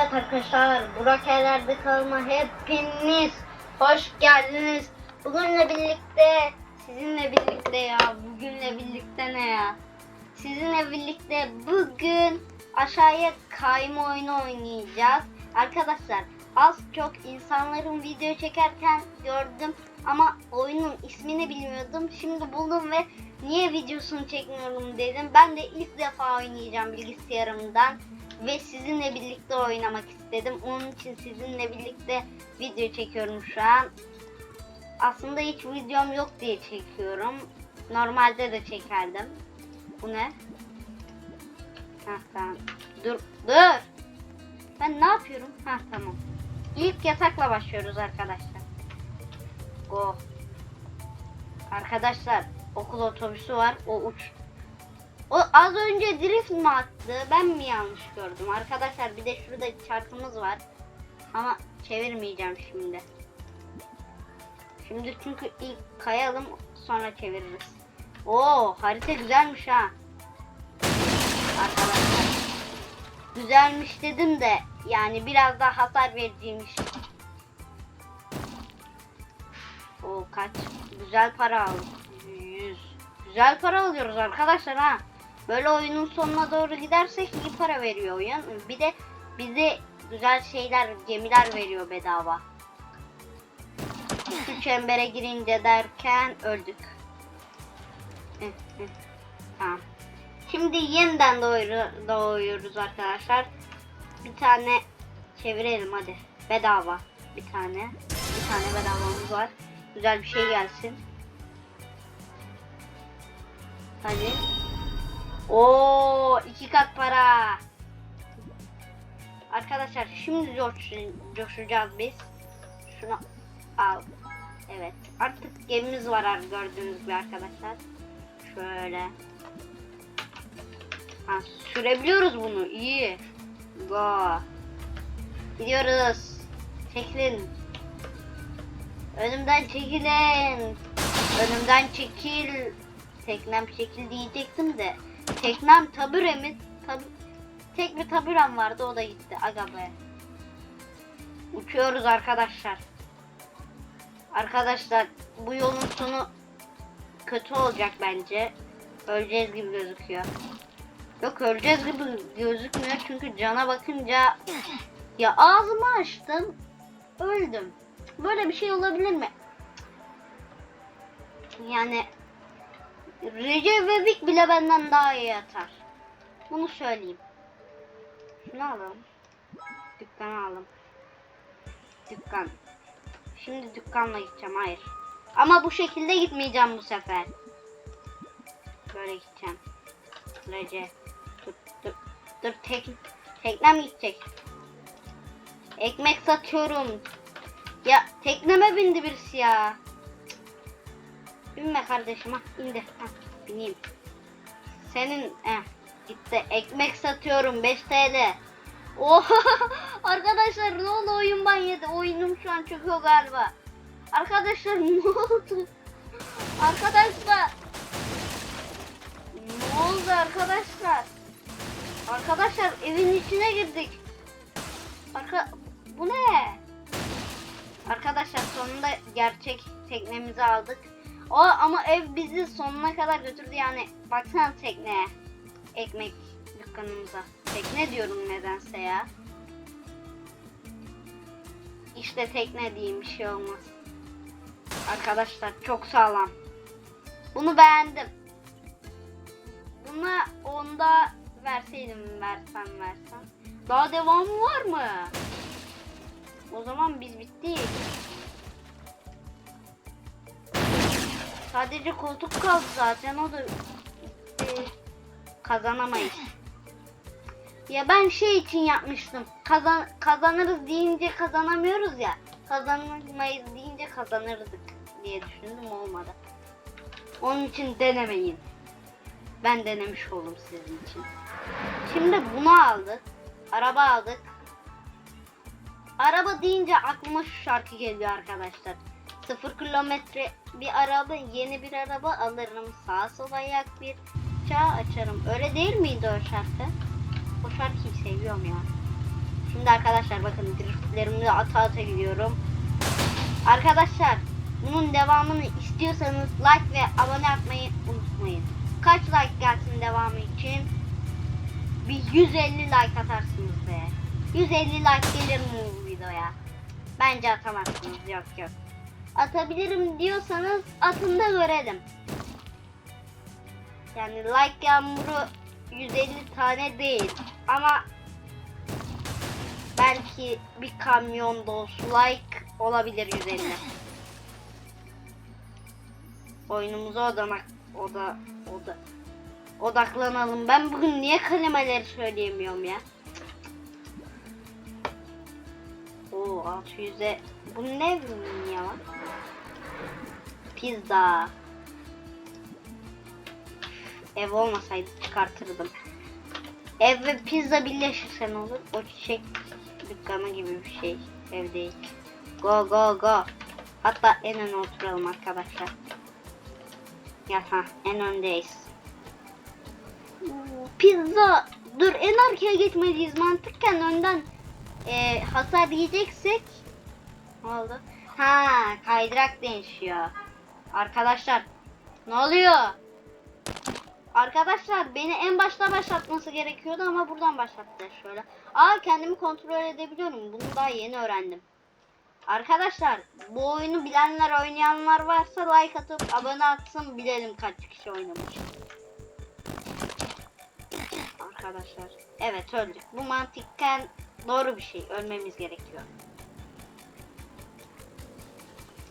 Evet arkadaşlar, Burak Erler'de kalma hepiniz hoş geldiniz. Bugünle birlikte, sizinle birlikte ya, bugünle birlikte ne ya? Sizinle birlikte bugün aşağıya kayma oyunu oynayacağız. Arkadaşlar az çok insanların video çekerken gördüm ama oyunun ismini bilmiyordum. Şimdi buldum ve niye videosunu çekmiyorum dedim. Ben de ilk defa oynayacağım bilgisayarımdan ve sizinle birlikte oynamak istedim. Onun için sizinle birlikte video çekiyorum şu an. Aslında hiç videom yok diye çekiyorum. Normalde de çekerdim. Bu ne? Heh tamam. Dur dur. Ben ne yapıyorum? Heh tamam. İlk yatakla başlıyoruz arkadaşlar. Go. Arkadaşlar okul otobüsü var. O uç. O az önce drift mi attı? Ben mi yanlış gördüm? Arkadaşlar bir de şurada çarkımız var. Ama çevirmeyeceğim şimdi. Şimdi çünkü ilk kayalım sonra çeviririz. Oo harita güzelmiş ha. Arkadaşlar. Güzelmiş dedim de yani biraz daha hasar vericiymiş. O kaç? Güzel para aldık. 100. Güzel para alıyoruz arkadaşlar ha. Böyle oyunun sonuna doğru gidersek iyi para veriyor oyun. Bir de bize güzel şeyler, gemiler veriyor bedava. Şu çembere girince derken öldük. Tamam. Şimdi yeniden doğru, doğuyoruz arkadaşlar. Bir tane çevirelim hadi. Bedava. Bir tane. Bir tane bedavamız var. Güzel bir şey gelsin. Hadi. Oo iki kat para. Arkadaşlar şimdi coş, coşacağız biz. Şunu al. Evet. Artık gemimiz var ar- gördüğünüz gibi arkadaşlar. Şöyle. Ha, sürebiliyoruz bunu. İyi. Go. Gidiyoruz. Çekilin. Önümden çekilin. Önümden çekil. Teknem çekil diyecektim de. Teknem taburemi tab tek bir taburem vardı o da gitti. Aga be. Uçuyoruz arkadaşlar. Arkadaşlar bu yolun sonu kötü olacak bence. Öleceğiz gibi gözüküyor. Yok öleceğiz gibi gözükmüyor çünkü cana bakınca ya ağzımı açtım öldüm. Böyle bir şey olabilir mi? Yani Recep İvedik bile benden daha iyi atar. Bunu söyleyeyim. Şunu alalım. Dükkanı alalım. Dükkan. Şimdi dükkanla gideceğim. Hayır. Ama bu şekilde gitmeyeceğim bu sefer. Böyle gideceğim. Recep. Dur dur. Dur tek, teknem gidecek. Ekmek satıyorum. Ya tekneme bindi birisi ya. Binme kardeşim ha indi. Ha, bineyim. Senin eh, gitti. Ekmek satıyorum 5 TL. Oha arkadaşlar ne oldu oyun ban yedi. Oyunum şu an çöküyor galiba. Arkadaşlar ne oldu? Arkadaşlar. Ne oldu arkadaşlar? Arkadaşlar evin içine girdik. Arka bu ne? Arkadaşlar sonunda gerçek teknemizi aldık. O ama ev bizi sonuna kadar götürdü yani. Baksana tekneye. Ekmek dükkanımıza. Tekne diyorum nedense ya. İşte tekne diyeyim bir şey olmaz. Arkadaşlar çok sağlam. Bunu beğendim. Buna onda verseydim versem versem. Daha devamı var mı? O zaman biz bittik. Sadece koltuk kaldı zaten o da bitti. Kazanamayız. Ya ben şey için yapmıştım. Kazan kazanırız deyince kazanamıyoruz ya. Kazanamayız deyince kazanırdık diye düşündüm olmadı. Onun için denemeyin. Ben denemiş oldum sizin için. Şimdi bunu aldık. Araba aldık. Araba deyince aklıma şu şarkı geliyor arkadaşlar. Sıfır kilometre bir araba, yeni bir araba alırım. Sağa sola yak bir çağ açarım. Öyle değil miydi o şarkı? O şarkıyı seviyorum ya. Şimdi arkadaşlar bakın driftlerimle ata ata gidiyorum. Arkadaşlar bunun devamını istiyorsanız like ve abone atmayı unutmayın. Kaç like gelsin devamı için? Bir 150 like atarsınız be. 150 like gelir mi bu videoya? Bence atamazsınız yok yok. Atabilirim diyorsanız atın da görelim. Yani like yağmuru 150 tane değil ama belki bir kamyon dolusu like olabilir 150. Oyunumuza odanak oda oda odaklanalım. Ben bugün niye kelimeleri söyleyemiyorum ya? Oo 600'e bu ne ya? Pizza. Ev olmasaydı çıkartırdım. Ev ve pizza birleşirse ne olur? O çiçek dükkanı gibi bir şey. Ev değil. Go go go. Hatta en öne oturalım arkadaşlar. Ya ha en öndeyiz. Pizza. Dur en arkaya geçmeliyiz mantıkken önden e, hasar yiyeceksek ne oldu? Ha kaydırak değişiyor. Arkadaşlar ne oluyor? Arkadaşlar beni en başta başlatması gerekiyordu ama buradan başlattı şöyle. Aa kendimi kontrol edebiliyorum. Bunu daha yeni öğrendim. Arkadaşlar bu oyunu bilenler oynayanlar varsa like atıp abone atsın bilelim kaç kişi oynamış. Arkadaşlar evet öldük. Bu mantıkken doğru bir şey. Ölmemiz gerekiyor.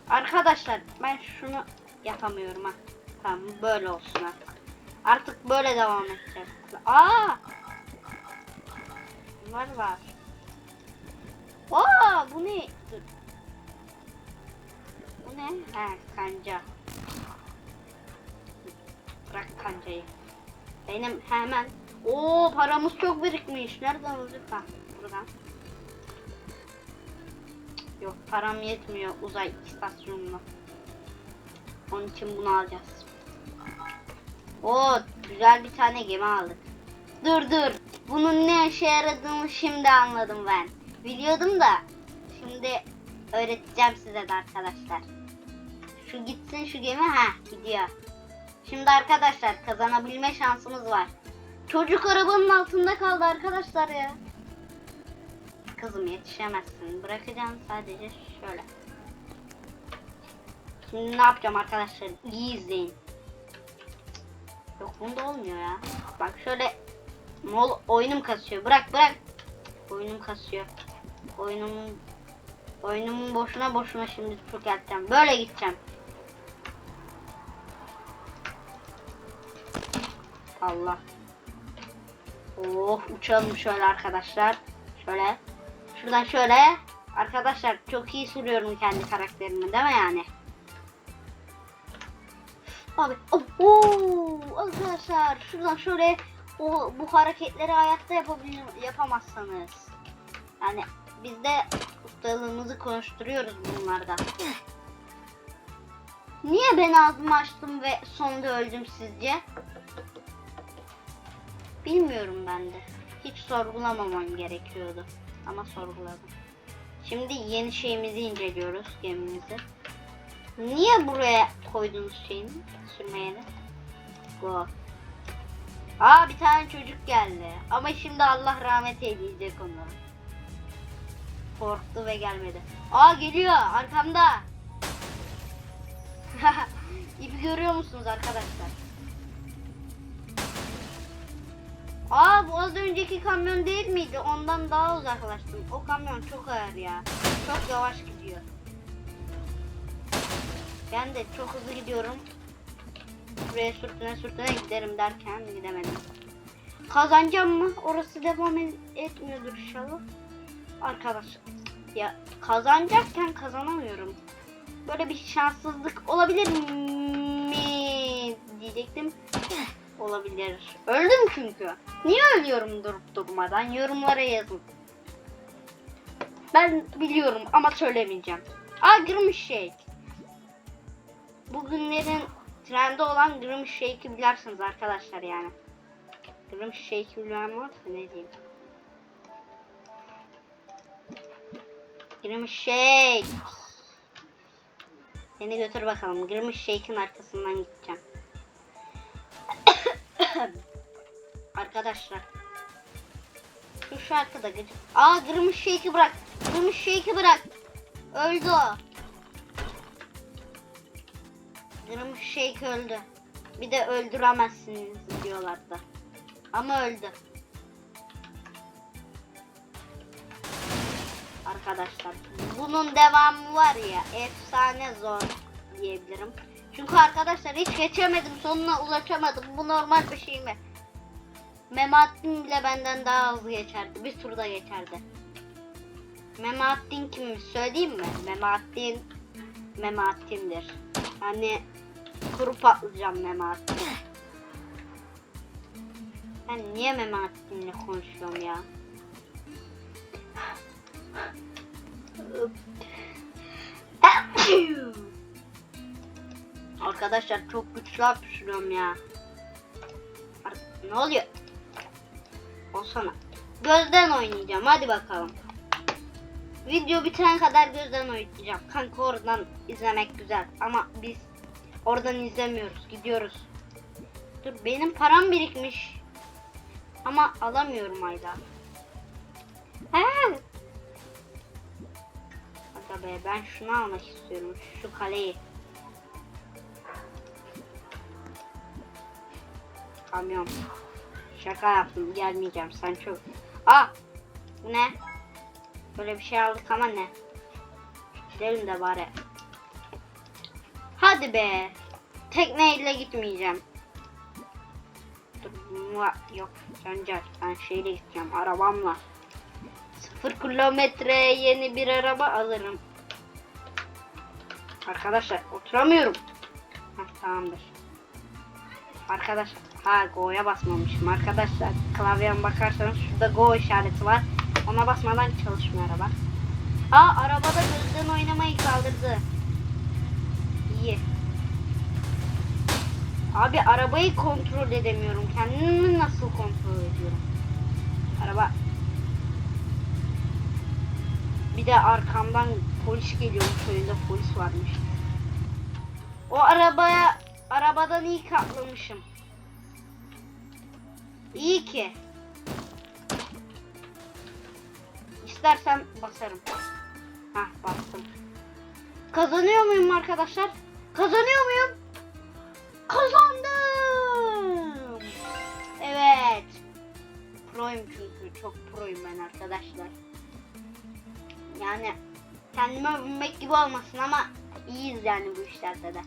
Arkadaşlar ben şunu yapamıyorum ha. Tamam böyle olsun artık. Artık böyle devam edeceğiz. Aa! Var var. Aa bu ne? Dur. Bu ne? Ha kanca. Bırak kancayı. Benim hemen. Oo paramız çok birikmiş. Nereden alacak? Ha buradan. Yok param yetmiyor uzay istasyonuna. Onun için bunu alacağız. Oo güzel bir tane gemi aldık. Dur dur. Bunun ne işe yaradığını şimdi anladım ben. Biliyordum da. Şimdi öğreteceğim size de arkadaşlar. Şu gitsin şu gemi ha gidiyor. Şimdi arkadaşlar kazanabilme şansımız var. Çocuk arabanın altında kaldı arkadaşlar ya. Kızım yetişemezsin. Bırakacağım sadece şöyle. Şimdi ne yapacağım arkadaşlar? İyi izleyin. Yok bunda olmuyor ya. Bak şöyle mol oyunum kasıyor. Bırak bırak. Oyunum kasıyor. Oyunumun oyunumun boşuna boşuna şimdi çok yapacağım. Böyle gideceğim. Allah. Oh uçalım şöyle arkadaşlar. Şöyle. Şuradan şöyle. Arkadaşlar çok iyi sürüyorum kendi karakterimi değil mi yani? Abi oh, oo, arkadaşlar şuradan şöyle o bu hareketleri hayatta yapabilir yapamazsanız. Yani biz de ustalığımızı konuşturuyoruz bunlarda. Niye ben ağzımı açtım ve sonunda öldüm sizce? Bilmiyorum ben de. Hiç sorgulamamam gerekiyordu. Ama sorguladım. Şimdi yeni şeyimizi inceliyoruz gemimizi. Niye buraya koydunuz şeyini? Sürmeyeni. Go. Aa bir tane çocuk geldi. Ama şimdi Allah rahmet eyleyecek onu. Korktu ve gelmedi. Aa geliyor arkamda. İpi görüyor musunuz arkadaşlar? Aa bu az önceki kamyon değil miydi? Ondan daha uzaklaştım. O kamyon çok ağır ya. Çok yavaş gidiyor. Ben de çok hızlı gidiyorum. Buraya sürtüne sürtüne giderim derken gidemedim. Kazanacağım mı? Orası devam et- etmiyordur inşallah. Arkadaşlar ya kazanacakken kazanamıyorum. Böyle bir şanssızlık olabilir mi diyecektim. Olabilir. Öldüm çünkü. Niye ölüyorum durup durmadan? Yorumlara yazın. Ben biliyorum ama söylemeyeceğim. Aa Grim Shake. Bugünlerin trendi olan Grim Shake'i bilirsiniz arkadaşlar yani. Grim Shake'i bilen varsa ne diyeyim. Girmiş Shake. Seni götür bakalım. Girmiş Shake'in arkasından gideceğim. Arkadaşlar. Şu şarkıda gıcık. Aa Girmiş Shake'i bırak. Girmiş Shake'i bırak. Öldü o. Girmiş Shake öldü. Bir de öldüremezsiniz diyorlardı. Ama öldü. Arkadaşlar bunun devamı var ya efsane zor diyebilirim. Çünkü arkadaşlar hiç geçemedim sonuna ulaşamadım. Bu normal bir şey mi? Memahattin bile benden daha hızlı geçerdi. Bir turda geçerdi. Memahattin kimmiş söyleyeyim mi? Memahattin Memahattin'dir. Hani kuru patlıcan Memahattin. Ben niye Memahattin'le konuşuyorum ya? Arkadaşlar çok güçlü hapşırıyorum ya. Ne oluyor? Olsana. Gözden oynayacağım. Hadi bakalım. Video bitene kadar gözden oynayacağım. Kanka oradan izlemek güzel. Ama biz oradan izlemiyoruz. Gidiyoruz. Dur benim param birikmiş. Ama alamıyorum ayda. He. Aga be ben şunu almak istiyorum. Şu kaleyi. Kamyon. Şaka yaptım gelmeyeceğim sen çok. Aa! Bu ne? Böyle bir şey aldık ama ne? Gidelim de bari. Hadi be. Tekneyle gitmeyeceğim. Dur, Yok Cancel ben şeyle gideceğim arabamla. Sıfır kilometre yeni bir araba alırım. Arkadaşlar oturamıyorum. Heh, tamamdır. Arkadaşlar ha go'ya basmamışım. Arkadaşlar klavyeme bakarsanız şurada go işareti var. Ona basmadan çalışmıyor araba. Aa arabada gözden oynamayı kaldırdı. İyi. Abi arabayı kontrol edemiyorum. Kendimi nasıl kontrol ediyorum? Araba. Bir de arkamdan polis geliyormuş. Önünde polis varmış. O arabaya arabadan iyi katlamışım. İyi ki. İstersen basarım. Hah bastım. Kazanıyor muyum arkadaşlar? Kazanıyor muyum? Kazandım. Evet. Proyum çünkü. Çok proyum ben arkadaşlar. Yani kendime övünmek gibi olmasın ama iyiyiz yani bu işlerde de.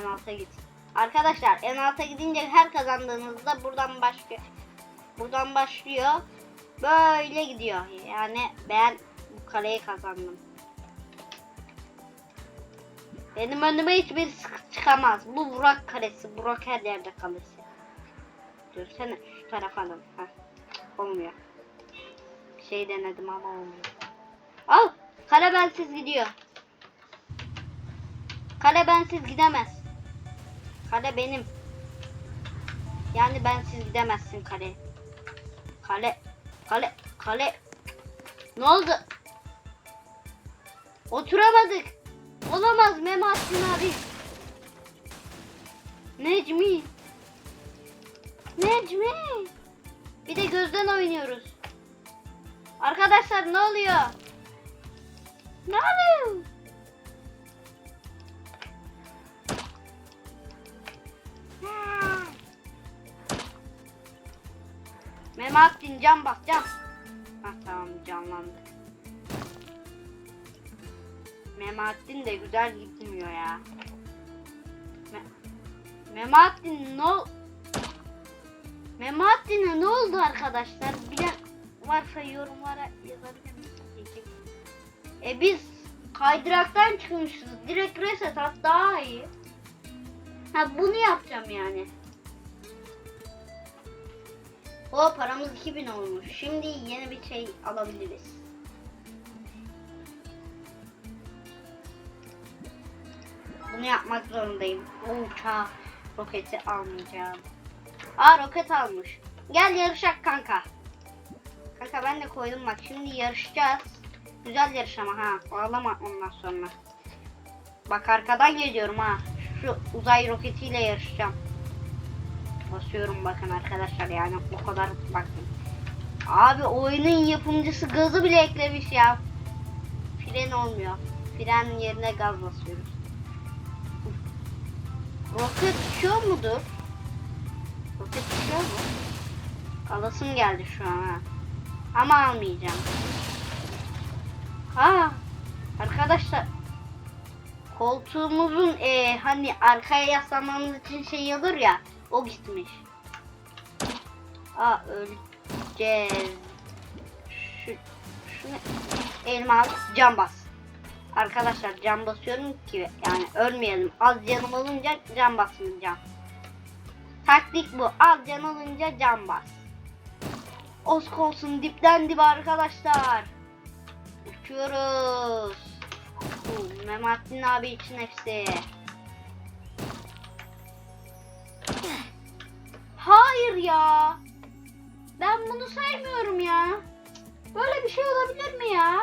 En alta git. Arkadaşlar en alta gidince her kazandığınızda buradan başlıyor. Buradan başlıyor. Böyle gidiyor. Yani ben bu kaleyi kazandım. Benim önüme hiçbir çıkamaz. Bu Burak kalesi. Burak her yerde kalesi. Dursana şu tarafa dön. Heh. Olmuyor. Bir şey denedim ama olmuyor. Al. Kale bensiz gidiyor. Kale bensiz gidemez. Kale benim. Yani bensiz gidemezsin kale. Kale. Kale. Kale. Ne oldu? Oturamadık. Olamaz Memahattin abi. Necmi. Necmi. Bir de gözden oynuyoruz. Arkadaşlar ne oluyor? Ne oluyor? Memahattin can bak can. Hah tamam canlandı. Memahattin de güzel gitmiyor ya. Me Memahattin ne ol- Memahattin'e ne oldu arkadaşlar? Bilen varsa yorumlara yazabilir? E biz kaydıraktan çıkmışız. Direkt reset at daha iyi. Ha bunu yapacağım yani. O paramız 2000 olmuş. Şimdi yeni bir şey alabiliriz. Bunu yapmak zorundayım. O roketi almayacağım. Aa roket almış. Gel yarışak kanka. Kanka ben de koydum bak şimdi yarışacağız. Güzel yarış ama ha. Ağlama ondan sonra. Bak arkadan geliyorum ha. Şu uzay roketiyle yarışacağım. Basıyorum bakın arkadaşlar yani o kadar bakın. Abi oyunun yapımcısı gazı bile eklemiş ya. Fren olmuyor. Fren yerine gaz basıyoruz. Roket uçuyor mudur? Roket uçuyor mu? Alasım geldi şu an ha. Ama almayacağım. Ha arkadaşlar koltuğumuzun e, hani arkaya yaslanmamız için şey olur ya o gitmiş. Aa öleceğiz. Şu, şunu elma al cam bas. Arkadaşlar cam basıyorum ki yani ölmeyelim. Az canım olunca cam basmayacağım. Taktik bu. Az can olunca cam bas. Osk olsun dipten dibe arkadaşlar. Uçuyoruz. Mematin abi için hepsi. Ya. Ben bunu saymıyorum ya. Böyle bir şey olabilir mi ya?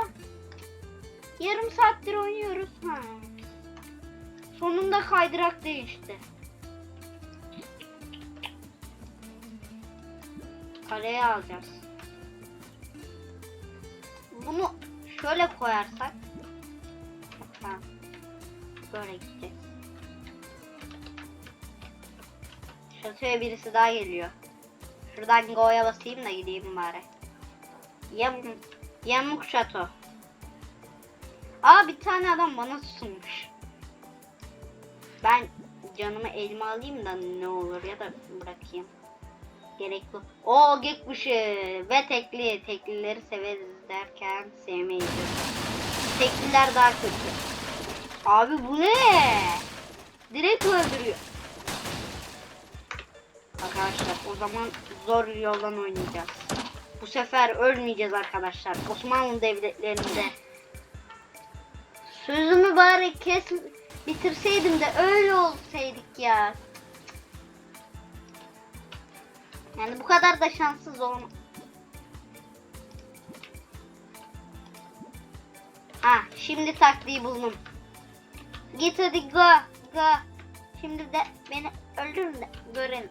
Yarım saattir oynuyoruz. Ha. Sonunda kaydırak değişti. Kaleye alacağız. Bunu şöyle koyarsak Tamam. Böyle gideceğiz. Şatoya birisi daha geliyor. Şuradan go'ya basayım da gideyim bari. Yam Yamuk şato. Aa bir tane adam bana sunmuş. Ben canımı elime alayım da ne olur ya da bırakayım. Gerekli. O gökmüşü ve tekli. Teklileri severiz derken sevmeyiz. Tekliler daha kötü. Abi bu ne? Direkt öldürüyor. Arkadaşlar o zaman zor yoldan oynayacağız. Bu sefer ölmeyeceğiz arkadaşlar. Osmanlı devletlerinde. Sözümü bari kes bitirseydim de öyle olsaydık ya. Yani bu kadar da şanssız olma. Ha şimdi taktiği buldum. Git hadi go go. Şimdi de beni öldürün de görün.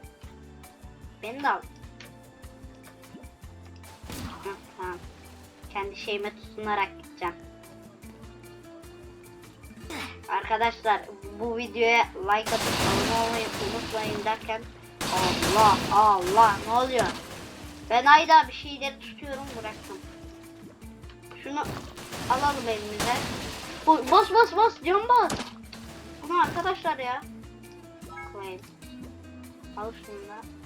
Beni de al. Tamam. Kendi şeyime tutunarak gideceğim. Arkadaşlar bu videoya like atıp abone olmayı unutmayın derken Allah Allah ne oluyor? Ben ayda bir şeyleri tutuyorum bıraktım. Şunu alalım elimize. Bas bas bas cam bas. Bunu arkadaşlar ya. Koyayım. Al şunu da.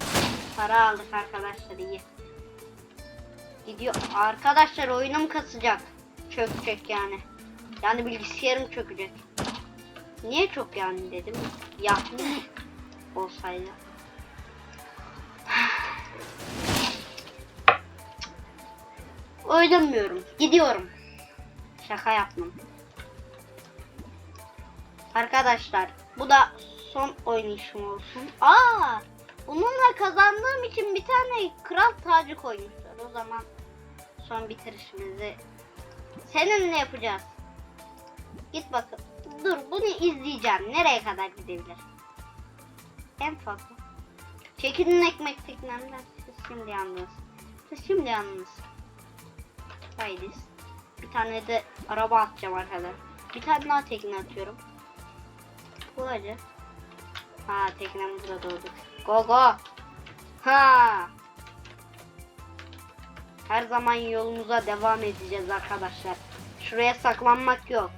Para aldık arkadaşlar iyi. Gidiyor. Arkadaşlar oyunum kasacak. Çökecek yani. Yani bilgisayarım çökecek. Niye çok yani dedim. Yaklı olsaydı. Oynamıyorum. Gidiyorum. Şaka yaptım. Arkadaşlar bu da son oynayışım olsun. Aa! Bununla kazandığım için bir tane kral tacı koymuşlar. O zaman son bitirişimizi seninle yapacağız. Git bakın. Dur bunu izleyeceğim. Nereye kadar gidebilir? En fazla. Çekilin ekmek teknemden. Siz şimdi yalnız. Siz şimdi yalnız. Haydi. Bir tane de araba atacağım arkadaşlar. Bir tane daha tekne atıyorum. Acı. Ha teknem burada doğdu. Go. Ha. Her zaman yolumuza devam edeceğiz arkadaşlar. Şuraya saklanmak yok.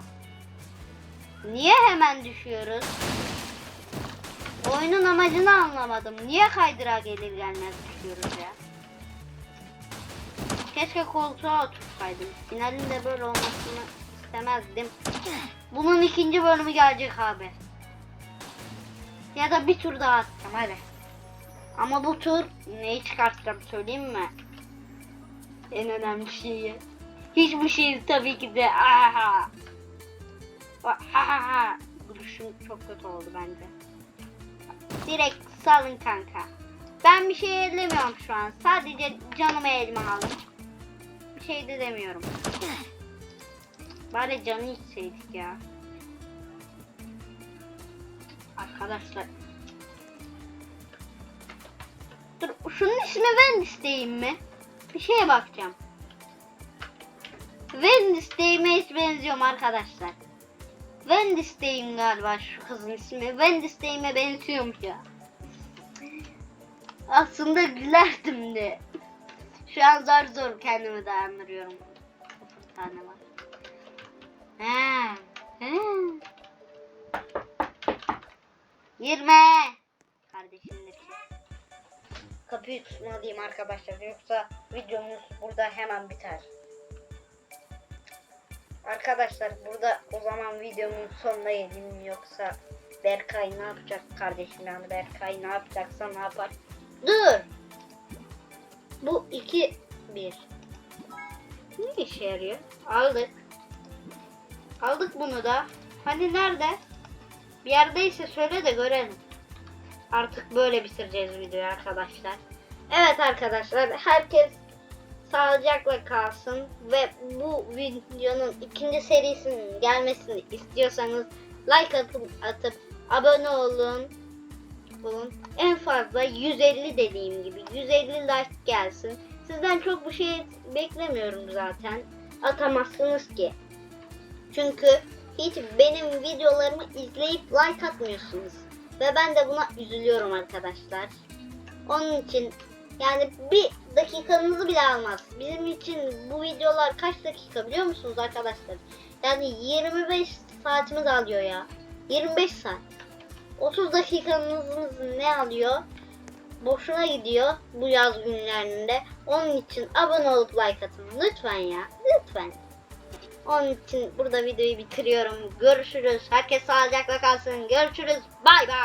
Niye hemen düşüyoruz? Oyunun amacını anlamadım. Niye kaydırağa gelir gelmez düşüyoruz ya? Keşke koltuğa otursaydım. Finalinde böyle olmasını istemezdim. Bunun ikinci bölümü gelecek abi. Ya da bir tur daha atacağım hadi. Ama bu tur neyi çıkartacağım söyleyeyim mi? En önemli şeyi. Hiçbir şey tabii ki de. Aha. Ha ha ha. Duruşum çok kötü oldu bence. Direkt salın kanka. Ben bir şey ellemiyorum şu an. Sadece canımı elime aldım. Bir şey de demiyorum. Bari canı içseydik ya. Arkadaşlar. Şunun ismi Wednesday'im mi? Bir şeye bakacağım. Wednesday'ime hiç benziyorum arkadaşlar. Wednesday'im galiba şu kızın ismi. Wednesday'ime benziyormuş ya. Aslında gülerdim de. Şu an zor zor kendimi dayandırıyorum. Bir tane var. He. He. Girme. Kardeşimdir. Kapıyı tutmalıyım arkadaşlar yoksa videomuz burada hemen biter. Arkadaşlar burada o zaman videomun sonuna gelelim yoksa Berkay ne yapacak kardeşim yani Berkay ne yapacaksa ne yapar. Dur. Bu iki bir. Ne işe yarıyor? Aldık. Aldık bunu da. Hani nerede? Bir yerdeyse söyle de görelim. Artık böyle bitireceğiz videoyu arkadaşlar. Evet arkadaşlar herkes sağlıcakla kalsın ve bu videonun ikinci serisinin gelmesini istiyorsanız like atıp, atıp abone olun. Bulun. En fazla 150 dediğim gibi 150 like gelsin. Sizden çok bir şey beklemiyorum zaten. Atamazsınız ki. Çünkü hiç benim videolarımı izleyip like atmıyorsunuz. Ve ben de buna üzülüyorum arkadaşlar. Onun için yani bir dakikanızı bile almaz. Bizim için bu videolar kaç dakika biliyor musunuz arkadaşlar? Yani 25 saatimiz alıyor ya. 25 saat. 30 dakikanızı ne alıyor? Boşuna gidiyor bu yaz günlerinde. Onun için abone olup like atın. Lütfen ya. Lütfen. Onun için burada videoyu bitiriyorum. Görüşürüz. Herkes sağlıcakla kalsın. Görüşürüz. Bay bay.